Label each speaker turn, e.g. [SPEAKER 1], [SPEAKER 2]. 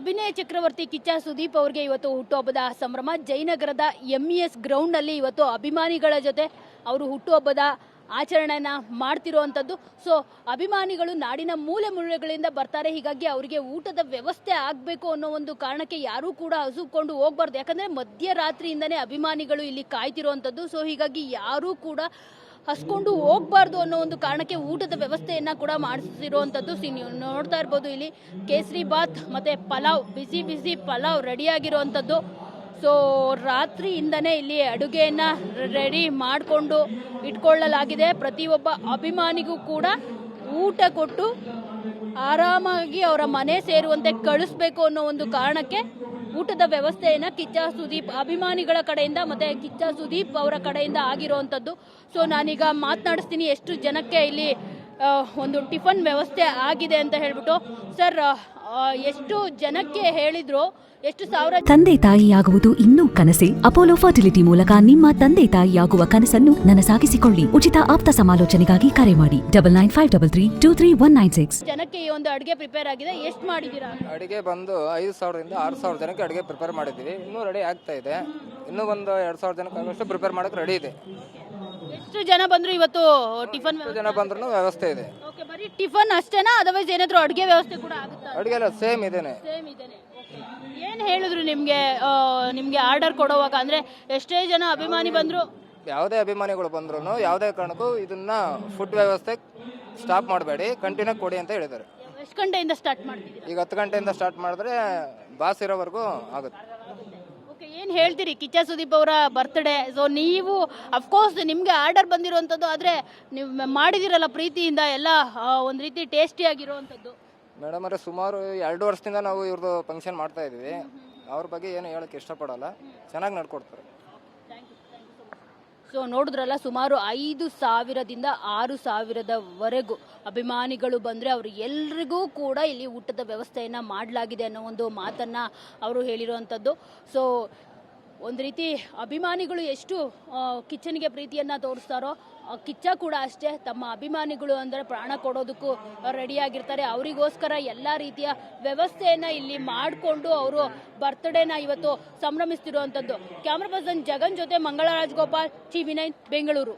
[SPEAKER 1] ಅಭಿನಯ ಚಕ್ರವರ್ತಿ ಕಿಚ್ಚ ಸುದೀಪ್ ಅವರಿಗೆ ಇವತ್ತು ಹುಟ್ಟುಹಬ್ಬದ ಸಂಭ್ರಮ. ಜಯನಗರದ ಎಂ ಇ ಎಸ್ ಗ್ರೌಂಡ್ನಲ್ಲಿ ಇವತ್ತು ಅಭಿಮಾನಿಗಳ ಜೊತೆ ಅವರು ಹುಟ್ಟುಹಬ್ಬದ ಆಚರಣೆನ ಮಾಡ್ತಿರುವಂಥದ್ದು. ಸೊ ಅಭಿಮಾನಿಗಳು ನಾಡಿನ ಮೂಲೆ ಮೂಲೆಗಳಿಂದ ಬರ್ತಾರೆ. ಹೀಗಾಗಿ ಅವರಿಗೆ ಊಟದ ವ್ಯವಸ್ಥೆ ಆಗಬೇಕು ಅನ್ನೋ ಒಂದು ಕಾರಣಕ್ಕೆ ಯಾರೂ ಕೂಡ ಹಸುಕೊಂಡು ಹೋಗ್ಬಾರ್ದು. ಯಾಕಂದರೆ ಮಧ್ಯರಾತ್ರಿಯಿಂದನೇ ಅಭಿಮಾನಿಗಳು ಇಲ್ಲಿ ಕಾಯ್ತಿರುವಂಥದ್ದು. ಸೊ ಹೀಗಾಗಿ ಯಾರೂ ಕೂಡ ಹಸ್ಕೊಂಡು ಹೋಗ್ಬಾರ್ದು ಅನ್ನೋ ಒಂದು ಕಾರಣಕ್ಕೆ ಊಟದ ವ್ಯವಸ್ಥೆಯನ್ನ ಕೂಡ ಮಾಡಿಸಿರುವಂಥದ್ದು ಸಿ ನೀವು ನೋಡ್ತಾ ಇರ್ಬೋದು ಇಲ್ಲಿ ಕೇಸರಿ ಬಾತ್ ಮತ್ತೆ ಪಲಾವ್, ಬಿಸಿ ಬಿಸಿ ಪಲಾವ್ ರೆಡಿ ಆಗಿರುವಂತದ್ದು ಸೊ ರಾತ್ರಿಯಿಂದನೇ ಇಲ್ಲಿ ಅಡುಗೆಯನ್ನ ರೆಡಿ ಮಾಡಿಕೊಂಡು ಇಟ್ಕೊಳ್ಳಲಾಗಿದೆ. ಪ್ರತಿಯೊಬ್ಬ ಅಭಿಮಾನಿಗೂ ಕೂಡ ಊಟ ಕೊಟ್ಟು ಆರಾಮಾಗಿ ಅವರ ಮನೆ ಸೇರುವಂತೆ ಕಳಿಸ್ಬೇಕು ಅನ್ನೋ ಒಂದು ಕಾರಣಕ್ಕೆ ಊಟದ ವ್ಯವಸ್ಥೆಯನ್ನ ಕಿಚ್ಚ ಸುದೀಪ್ ಅಭಿಮಾನಿಗಳ ಕಡೆಯಿಂದ ಮತ್ತೆ ಕಿಚ್ಚ ಸುದೀಪ್ ಅವರ ಕಡೆಯಿಂದ ಆಗಿರುವಂಥದ್ದು ಸೊ ನಾನೀಗ ಮಾತನಾಡಿಸ್ತೀನಿ. ಎಷ್ಟು ಜನಕ್ಕೆ ಇಲ್ಲಿ ಒಂದು ಟಿಫನ್ ವ್ಯವಸ್ಥೆ ಆಗಿದೆ ಅಂತ ಹೇಳ್ಬಿಟ್ಟು. ಸರ್ ಎಷ್ಟು ಜನಕ್ಕೆ ಹೇಳಿದ್ರು ಎಷ್ಟು ಸಾವಿರ
[SPEAKER 2] ತಂದೆ ತಾಯಿಯಾಗುವುದು ಇನ್ನೂ ಕನಸೆ. ಅಪೋಲೋ ಫರ್ಟಿಲಿಟಿ ಮೂಲಕ ನಿಮ್ಮ ತಂದೆ ತಾಯಿಯಾಗುವ ಕನಸನ್ನು ನನಸಾಗಿಸಿಕೊಳ್ಳಿ. ಉಚಿತ ಆಪ್ತ ಸಮಾಲೋಚನೆಗಾಗಿ ಕರೆ ಮಾಡಿ. Double nine five double three two three one nine six.
[SPEAKER 1] ಜನಕ್ಕೆ ಈ ಒಂದು ಅಡುಗೆ ಪ್ರಿಪೇರ್ ಆಗಿದೆ. ಎಷ್ಟು ಮಾಡಿದ್ದೀರಾ?
[SPEAKER 3] ಅಡುಗೆ ಬಂದು ಐದು ಸಾವಿರದಿಂದ ಆರು ಸಾವಿರ ಜನಕ್ಕೆ ಅಡುಗೆ ಪ್ರಿಪೇರ್ ಮಾಡಿದ್ದೀವಿ. ಇನ್ನೂ ರೆಡಿ ಆಗ್ತಾ ಇದೆ. ಇನ್ನೂ ಒಂದು ಎರಡು ಸಾವಿರ ಜನಕ್ಕೆ ಆಗೋಷ್ಟು ಪ್ರಿಪೇರ್ ಮಾಡೋಕೆ ರೆಡಿ ಇದೆ.
[SPEAKER 1] ಎಷ್ಟು ಜನ ಬಂದ್ರು ಇವತ್ತು ಟಿಫನ್
[SPEAKER 3] ಎಷ್ಟು ಜನ ಬಂದ್ರೂ ವ್ಯವಸ್ಥೆ ಇದೆ.
[SPEAKER 1] ಓಕೆ ಬರೀ ಟಿಫನ್ ಅಷ್ಟೇನಾ? ಅದರ್ವೈಸ್ ಏನಾದ್ರು ಅಡುಗೆ ವ್ಯವಸ್ಥೆ ಕೂಡ ಆಗುತ್ತಾ?
[SPEAKER 3] ಅಡುಗೆ ಎಲ್ಲ ಸೇಮ್ ಇದೇನೆ.
[SPEAKER 1] ಸೇಮ್ ಇದೇನೆ. ಏನು ಹೇಳಿದ್ರು ನಿಮಗೆ ನಿಮಗೆ ಆರ್ಡರ್ ಕೊಡೋವಾಗ? ಅಂದ್ರೆ ಎಷ್ಟೇ ಜನ ಅಭಿಮಾನಿ ಬಂದ್ರು?
[SPEAKER 3] ಯಾವುದೇ ಅಭಿಮಾನಿಗಳು ಬಂದ್ರೂ ಯಾವುದೇ ಕಾರಣಕ್ಕೂ ಇದನ್ನ ಫುಡ್ ವ್ಯವಸ್ಥೆ ಸ್ಟಾಪ್ ಮಾಡಬೇಡಿ. ಕಂಟಿನ್ಯೂ ಕೊಡಿ ಅಂತ ಹೇಳಿದ್ದಾರೆ.
[SPEAKER 1] ಎಷ್ಟು ಗಂಟೆಯಿಂದ ಸ್ಟಾರ್ಟ್ ಮಾಡ್ತಿದ್ದೀರಾ?
[SPEAKER 3] ಈಗ ಹತ್ತು ಗಂಟೆಯಿಂದ ಸ್ಟಾರ್ಟ್ ಮಾಡಿದ್ರೆ ಬಾಸ್ ಇರೋವರೆಗೂ ಆಗುತ್ತೆ.
[SPEAKER 1] ಏನು ಹೇಳ್ತೀರಿ? ಕಿಚ್ಚ ಸುದೀಪ್ ಅವರ ಬರ್ತ್ಡೇ ಸೊ ನೀವು ಅಫ್ಕೋರ್ಸ್ ನಿಮಗೆ ಆರ್ಡರ್ ಬಂದಿರುವಂಥದ್ದು ಆದರೆ ನೀವು ಮಾಡಿದಿರಲ್ಲ ಪ್ರೀತಿಯಿಂದ ಎಲ್ಲ ಒಂದು ರೀತಿ ಟೇಸ್ಟಿಯಾಗಿರುವಂಥದ್ದು
[SPEAKER 3] ಮೇಡಮ್ ಅವರೇ ಸುಮಾರು ಎರಡು ವರ್ಷದಿಂದ ನಾವು ಇವ್ರದ್ದು ಫಂಕ್ಷನ್ ಮಾಡ್ತಾ ಇದ್ದೀವಿ. ಅವ್ರ ಬಗ್ಗೆ ಏನು ಹೇಳಕ್ಕೆ ಇಷ್ಟಪಡಲ್ಲ. ಚೆನ್ನಾಗಿ ನಡ್ಕೊಡ್ತಾರೆ.
[SPEAKER 1] ಸೊ ನೋಡಿದ್ರಲ್ಲ ಸುಮಾರು ಐದು ಸಾವಿರದಿಂದ ಆರು ಸಾವಿರದವರೆಗೂ ಅಭಿಮಾನಿಗಳು ಬಂದರೆ ಅವರು ಎಲ್ರಿಗೂ ಕೂಡ ಇಲ್ಲಿ ಊಟದ ವ್ಯವಸ್ಥೆಯನ್ನು ಮಾಡಲಾಗಿದೆ ಅನ್ನೋ ಒಂದು ಮಾತನ್ನು ಅವರು ಹೇಳಿರುವಂಥದ್ದು ಸೊ ಒಂದು ರೀತಿ ಅಭಿಮಾನಿಗಳು ಎಷ್ಟು ಕಿಚ್ಚನಿಗೆ ಪ್ರೀತಿಯನ್ನು ತೋರಿಸ್ತಾರೋ ಕಿಚ್ಚ ಕೂಡ ಅಷ್ಟೇ. ತಮ್ಮ ಅಭಿಮಾನಿಗಳು ಅಂದರೆ ಪ್ರಾಣ ಕೊಡೋದಕ್ಕೂ ರೆಡಿಯಾಗಿರ್ತಾರೆ. ಅವರಿಗೋಸ್ಕರ ಎಲ್ಲ ರೀತಿಯ ವ್ಯವಸ್ಥೆಯನ್ನು ಇಲ್ಲಿ ಮಾಡಿಕೊಂಡು ಅವರು ಬರ್ತ್ಡೇನ ಇವತ್ತು ಸಂಭ್ರಮಿಸ್ತಿರುವಂಥದ್ದು ಕ್ಯಾಮ್ರಾ ಪರ್ಸನ್ ಜಗನ್ ಜೊತೆ Mangalraj Gopal, T V nine, Bengaluru.